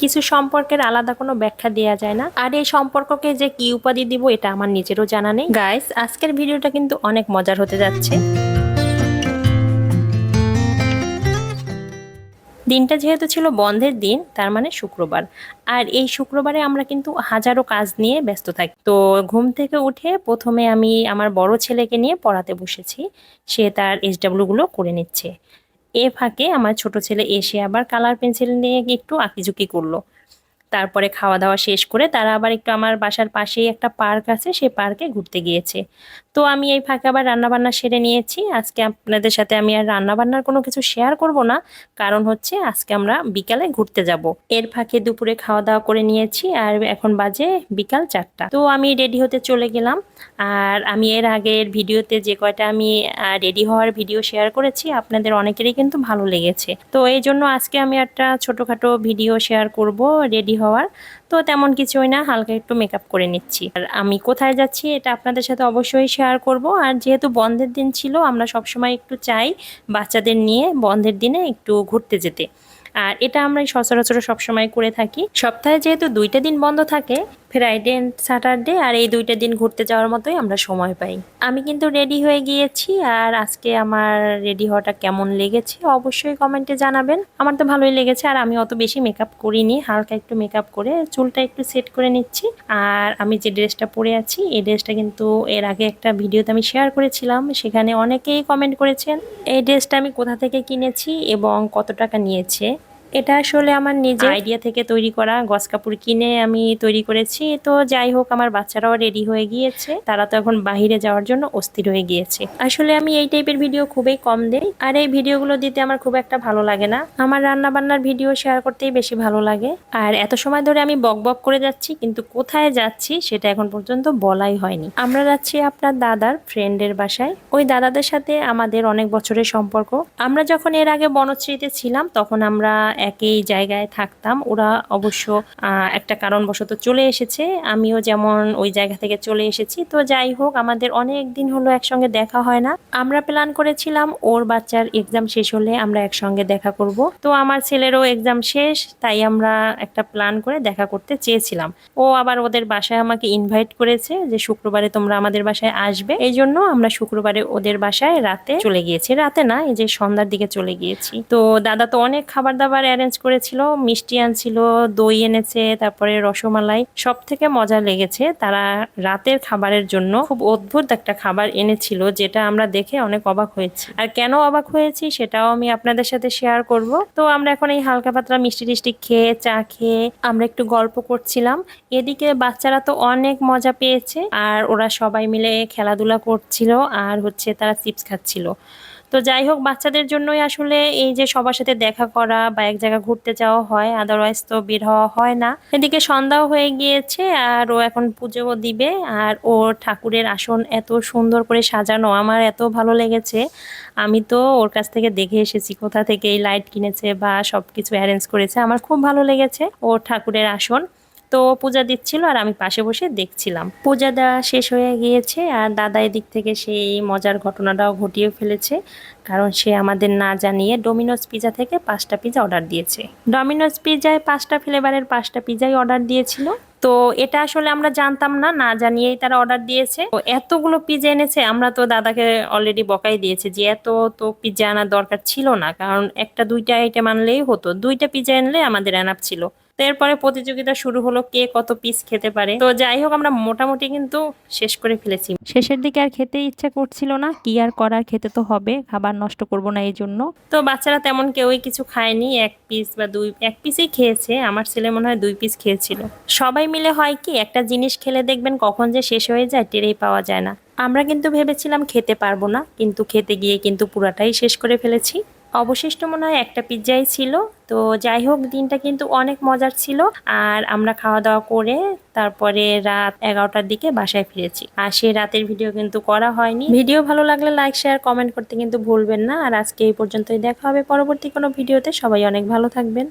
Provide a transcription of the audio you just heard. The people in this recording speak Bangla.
কিছু সম্পর্কের আলাদা কোনো ব্যাখ্যা দেওয়া যায় না। আর এই সম্পর্ককে যে কি উপাধি দিব, এটা আমার নিজেরও জানা নেই। গাইস আজকের ভিডিওটা কিন্তু অনেক মজার হতে যাচ্ছে। দিনটা যেহেতু ছিল বন্ধের দিন, তার মানে শুক্রবার। আর এই শুক্রবারে আমরা কিন্তু হাজারো কাজ নিয়ে ব্যস্ত থাকি। তো ঘুম থেকে উঠে প্রথমে আমি আমার বড় ছেলেকে নিয়ে পড়াতে বসেছি। সে তার এইচডাব্লিউগুলো করে নিচ্ছে। এ ফাঁকে আমার ছোট ছেলে এসে আবার কালার পেন্সিল নিয়ে একটু আঁকিঝুঁকি করল। তারপরে খাওয়া দাওয়া শেষ করে তারা আবার একটু আমার বাসার পাশেই একটা পার্ক আছে, সেই পার্কে ঘুরতে গিয়েছে। তো আমি এই ফাঁকে আবার রান্নাবান্না সেরে নিয়েছি। আজকে আপনাদের সাথে আমি আর রান্নাবান্নার কোনো কিছু শেয়ার করব না, কারণ হচ্ছে আজকে আমরা বিকালে ঘুরতে যাব। এর ফাঁকে দুপুরে খাওয়া দাওয়া করে নিয়েছি আর এখন বাজে বিকাল চারটা। তো আমি রেডি হতে চলে গেলাম আর আমি এর আগের ভিডিওতে যে কয়টা আমি রেডি হওয়ার ভিডিও শেয়ার করেছি, আপনাদের অনেকেরই কিন্তু ভালো লেগেছে। তো এই জন্য আজকে আমি একটা ছোটোখাটো ভিডিও শেয়ার করব, রেডি হওয়ার, তো তেমন কিছুই না, হালকা একটু মেকআপ করে নিচ্ছি। আর আমি কোথায় যাচ্ছি এটা আপনাদের সাথে অবশ্যই শেয়ার করব। আর যেহেতু বন্ধের দিন ছিল, আমরা সবসময় একটু চাই বাচ্চাদের নিয়ে বন্ধের দিনে একটু ঘুরতে যেতে। আর এটা আমরা সচরাচর সবসময় করে থাকি। সপ্তাহে যেহেতু দুইটা দিন বন্ধ থাকে ফ্রাইডে স্যাটারডে আর এই দুইটা দিন ঘুরতে যাওয়ার মতোই আমরা সময় পাই। আমি কিন্তু রেডি হয়ে গিয়েছি, আর আজকে আমার রেডি হওয়াটা কেমন লেগেছে অবশ্যই কমেন্টে জানাবেন। আমার তো ভালোই লেগেছে, আর আমি অত বেশি মেকআপ করিনি, হালকা একটু মেকআপ করে চুলটা একটু সেট করে নিচ্ছি। আর আমি যে ড্রেসটা পরে আছি, এই ড্রেসটা কিন্তু এর আগে একটা ভিডিওতে আমি শেয়ার করেছিলাম, সেখানে অনেকেই কমেন্ট করেছেন, এই ড্রেসটা আমি কোথা থেকে কিনেছি এবং কত টাকা নিয়েছে? এটা আসলে আমার নিজের আইডিয়া থেকে তৈরি করা গস কাপড় কিনে আমি তৈরি করেছি। তো যাই হোক, আমার বাচ্চারাও রেডি হয়ে গিয়েছে। তারা তো এখন বাহিরে যাওয়ার জন্য অস্থির হয়ে গিয়েছে। আসলে আমি এই টাইপের ভিডিও খুবই কম দেই। আর এই ভিডিওগুলো দিতে আমার খুব একটা ভালো লাগে না। আমার রান্না বান্নার ভিডিও শেয়ার করতেই বেশি ভালো লাগে। আর এত সময় ধরে আমি বক বক করে যাচ্ছি, কিন্তু কোথায় যাচ্ছি সেটা এখন পর্যন্ত বলাই হয়নি। আমরা যাচ্ছি আপনার দাদার ফ্রেন্ডের বাসায়। ওই দাদাদের সাথে আমাদের অনেক বছরের সম্পর্ক। আমরা যখন এর আগে বনশ্রীতে ছিলাম, তখন আমরা একই জায়গায় থাকতাম। ওরা অবশ্য একটা কারণবশত চলে এসেছে। আমিও যেমন ওই জায়গা থেকে চলে এসেছি। তো যাই হোক, আমাদের অনেক দিন হলো একসঙ্গে দেখা হয় না। আমরা প্ল্যান করেছিলাম, ওর বাচ্চার এক্সাম শেষ হলে আমরা একসঙ্গে দেখা করব। তো আমার ছেলেরও এক্সাম শেষ, তাই আমরা একটা প্ল্যান করে দেখা করতে চেয়েছিলাম। ও আবার ওদের বাসায় আমাকে ইনভাইট করেছে যে, শুক্রবারে তোমরা আমাদের বাসায় আসবে। এই জন্য আমরা শুক্রবারে ওদের বাসায় রাতে চলে গিয়েছি। রাতে না, এই যে সন্ধ্যার দিকে চলে গিয়েছি। তো দাদা তো অনেক খাবার দাবার অ্যারেঞ্জ করেছিল, মিষ্টি আনছিল, দই এনেছে, তারপরে রসমালাই সব থেকে মজা লেগেছে তারা রাতের খাবারের জন্য খুব অদ্ভুত একটা খাবার এনেছিল যেটা আমরা দেখে অনেক অবাক হয়েছি। আর কেন অবাক হয়েছি সেটাও আমি আপনাদের সাথে শেয়ার করব। তো আমরা এখন এই হালকা পাতলা মিষ্টি টিষ্টি খেয়ে, চা খেয়ে আমরা একটু গল্প করছিলাম। এদিকে বাচ্চারা তো অনেক মজা পেয়েছে আর ওরা সবাই মিলে খেলাধুলা করছিল আর হচ্ছে তারা চিপস খাচ্ছিল। তো যাই হোক, বাচ্চাদের জন্যই আসলে এই যে সবার সাথে দেখা করা বা এক জায়গায় ঘুরতে যাওয়া হয় আদারওয়াইজ তো বের হওয়া হয় না। এদিকে সন্ধ্যাও হয়ে গিয়েছে আর ও এখন পুজোও দিবে আর ওর ঠাকুরের আসন এত সুন্দর করে সাজানো, আমার এত ভালো লেগেছে। আমি তো ওর কাছ থেকে দেখে এসেছি কোথা থেকে এই লাইট কিনেছে বা সব কিছু অ্যারেঞ্জ করেছে, আমার খুব ভালো লেগেছে ওর ঠাকুরের আসন। তো পূজা দিচ্ছিল আর আমি পাশে বসে দেখছিলাম। পূজা দেওয়া শেষ হয়ে গিয়েছে আর দাদা এদিক থেকে সেই মজার ঘটনাটাও ঘটিয়ে ফেলেছে, কারণ সে আমাদের না জানিয়ে ডোমিনোস পিজা থেকে পাঁচটা পিজা অর্ডার দিয়েছে। ডোমিনোস পিজায় পাঁচটা ফ্লেভারের পাঁচটা পিজাই অর্ডার দিয়েছিল। তো এটা আসলে আমরা জানতাম না না জানিয়েই তারা অর্ডার দিয়েছে। তো এতগুলো পিজা এনেছে, আমরা তো দাদাকে অলরেডি বকাই দিয়েছি যে এত তো পিজা আনার দরকার ছিল না, কারণ একটা দুইটা আইটেম আনলেই হতো। দুইটা পিজা আনলে আমাদের এনাফ ছিল। তো এরপরে প্রতিযোগিতা শুরু হলো কে কত পিস খেতে পারে। তো যাই হোক আমরা মোটামুটি কিন্তু শেষ করে ফেলেছি। শেষের দিকে আর খেতে ইচ্ছা করছিল না কি আর করার খেতে তো হবে খাবার নষ্ট করব না এই জন্য তো বাচ্চারা তেমন কেউই কিছু খায়নি এক পিস বা দুই এক পিসই খেয়েছে আমার ছেলে মনে হয় দুই পিস খেয়েছিল। সবাই মিলে হয় কি একটা জিনিস খেলে দেখবেন কখন যে শেষ হয়ে যায় টেরেই পাওয়া যায় না। আমরা কিন্তু ভেবেছিলাম খেতে পারব না কিন্তু খেতে গিয়ে কিন্তু পুরাটাই শেষ করে ফেলেছি। অবশিষ্ট মনে হয় একটা পিৎজাই ছিল। তো যাই হোক, দিনটা কিন্তু অনেক মজার ছিল। আর আমরা খাওয়া দাওয়া করে তারপরে রাত এগারোটার দিকে বাসায় ফিরেছি। আর সেই রাতের ভিডিও কিন্তু করা হয়নি। ভিডিও ভালো লাগলে লাইক শেয়ার কমেন্ট করতে কিন্তু ভুলবেন না। আর আজকে এই পর্যন্তই। দেখা হবে পরবর্তী কোনো ভিডিওতে সবাই অনেক ভালো থাকবেন।